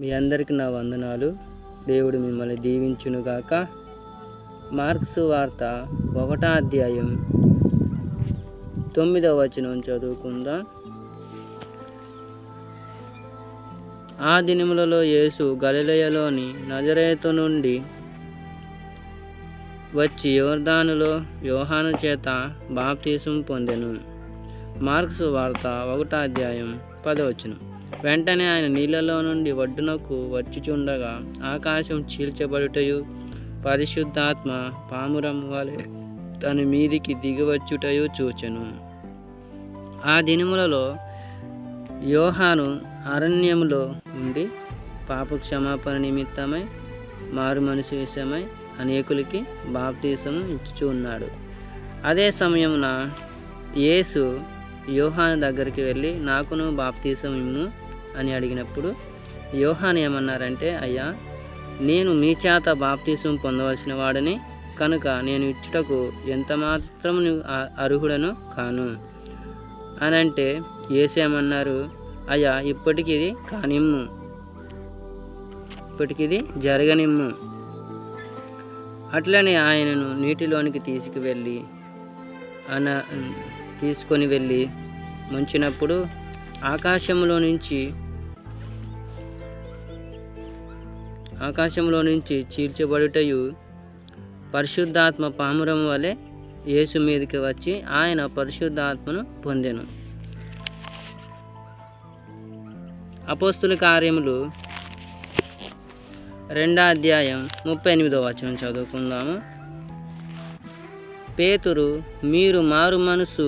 మీ అందరికీ నా వందనాలు. దేవుడు మిమ్మల్ని దీవించునుగాక. మార్క్స్ వార్త ఒకటో అధ్యాయం తొమ్మిదవ వచనం చదువుకుందాం. ఆ దినములలో యేసు గలిలయలోని నజరేతు నుండి వచ్చి యోర్దానులో యోహాను చేత బాప్తీసం పొందెను. మార్క్స్ వార్త ఒకటో అధ్యాయం పదవచనం వెంటనే ఆయన నీళ్ళలో నుండి ఒడ్డునకు వచ్చుచుండగా ఆకాశం చీల్చబడుటయు పరిశుద్ధాత్మ పామురం వలె తన మీదికి దిగివచ్చుటయు చూచెను. ఆ దినములలో యోహాను అరణ్యములో ఉండి పాప క్షమాపణ నిమిత్తమై మారు మనసు విషయమై అనేకులకి బాప్తీసము ఇచ్చుచూ ఉన్నాడు అదే సమయమున యేసు యోహాను దగ్గరికి వెళ్ళి నాకును బాప్తీసం ఇమ్ము అని అడిగినప్పుడు యోహాన్ ఏమన్నారంటే అయ్యా నేను మీ చేత బాప్తీసం పొందవలసిన వాడని కనుక నేను ఇచ్చుటకు ఎంత మాత్రం అర్హుడను కాను. అని అంటే ఏసేమన్నారు అయ్యా ఇప్పటికిది కానిమ్ము. ఇప్పటికి ఇది జరగనిమ్ము. అట్లనే ఆయనను నీటిలోనికి తీసుకువెళ్ళి అన తీసుకొని వెళ్ళి ముంచినప్పుడు ఆకాశంలో నుంచి ఆకాశంలో నుంచి చీల్చబడుటయు పరిశుద్ధాత్మ పామురం వలె యేసు మీదకి వచ్చి ఆయన పరిశుద్ధాత్మను పొందెను. అపోస్తుల కార్యములు రెండో అధ్యాయం ముప్పై ఎనిమిదో వచనం చదువుకుందాము. పేతురు మీరు మారు మనసు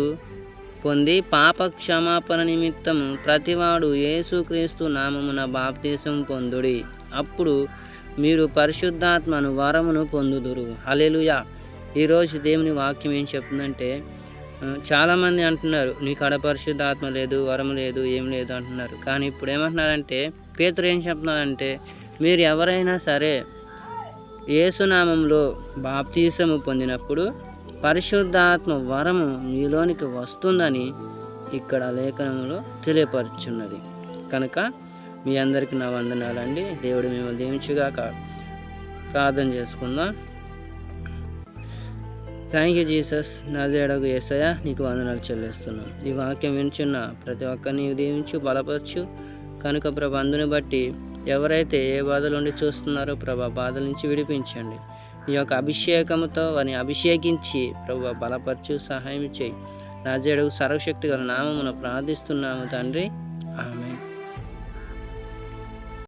పొంది పాప క్షమాపణ నిమిత్తము ప్రతివాడు యేసుక్రీస్తు నామమున బాప్తీసం పొందుడి. అప్పుడు మీరు పరిశుద్ధాత్మను వరమును పొందుదురు. హలెలుయా ఈరోజు దేవుని వాక్యం ఏం చెప్తుందంటే చాలామంది అంటున్నారు నీ కడ పరిశుద్ధాత్మ లేదు వరం లేదు ఏం లేదు అంటున్నారు. కానీ ఇప్పుడు ఏమంటున్నారంటే పేతురు ఏం చెప్తున్నారంటే మీరు ఎవరైనా సరే ఏసునామంలో బాప్తీసము పొందినప్పుడు పరిశుద్ధాత్మ వరము మీలోనికి వస్తుందని ఇక్కడ లేఖనంలో తెలియపరుచున్నది. కనుక మీ అందరికీ నా వందనాలండి. దేవుడు మిమ్మల్ని దీవించుగాక. ప్రార్థన చేసుకుందాం. థ్యాంక్ యూ జీసస్ నా దేడగు ఏసయ నీకు వందనాలు చెల్లిస్తున్నాం. ఈ వాక్యం వింటున్న ప్రతి ఒక్కరిని దీవించు బలపరచు. కనుక ప్రభ అందుని బట్టి ఎవరైతే ఏ బాధలు ఉండి చూస్తున్నారో ప్రభా బాధల నుంచి విడిపించండి. ఈ యొక్క అభిషేకముతో వారిని అభిషేకించి ప్రభు బలపరచు సహాయం చేయి. రాజేడు సర్వశక్తి గల నామమున ప్రార్థిస్తున్నాము తండ్రి. ఆమె